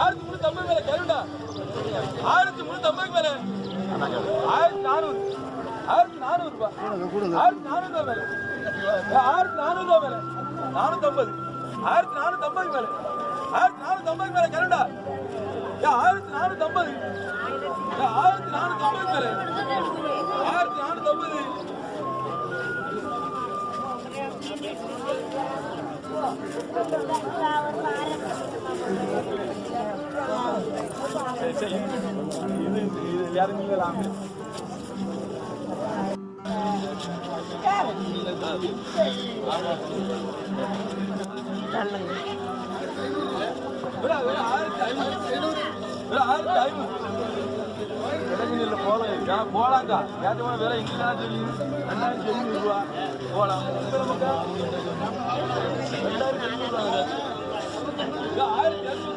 ஆயிரத்தி முன்னூத்தி ஐம்பது மேல கருண்டா? ஆயிரத்தி முன்னூத்தி ஐம்பது மேல? ஆயிரத்தி நானூறு. ஆயிரத்தி நானூறு ரூபாய் ஆயிரத்தி நானூறு ரூபாய் மேல. ஆயிரத்தி நானூறு ரூபாய் மேல. நானூத்தி ஐம்பது. ஆயிரத்தி நானூத்தி ஐம்பது மேல. ஆயிரத்தி நானூத்தி ஐம்பது மேல கருண்டா? ஆயிரத்தி நானூத்தி ஐம்பது. ஆயிரத்தி நானூத்தி ஐம்பது மேல. ஆயிரத்தி நானூத்தி ஐம்பது. சரி, சரி. இது இது போலாங்கா ஏற்றமான விலை இங்கதான் தெரியும் ரெண்டாயிரத்தி எழுநூறு ரூபா போலாம் ரெண்டாயிரத்தி எழுநூறு ரூபா விலை. இது ஆயிரத்தி எழுநூறு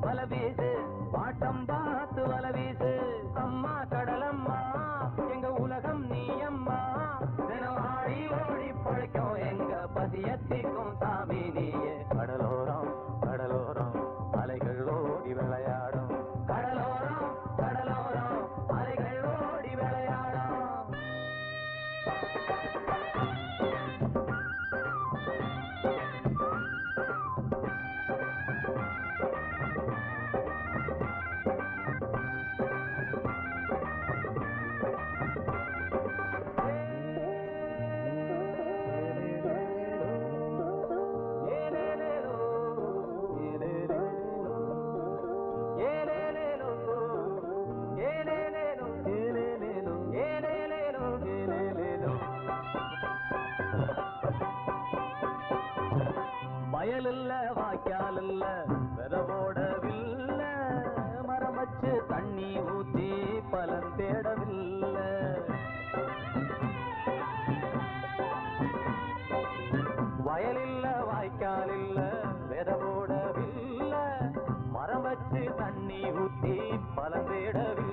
பல வீசு வல வயலில்ல வாய்க்கால் இல்ல வித போடவில்லை மரம் வச்சு தண்ணி ஊத்தி பலன் தேடவில்லை.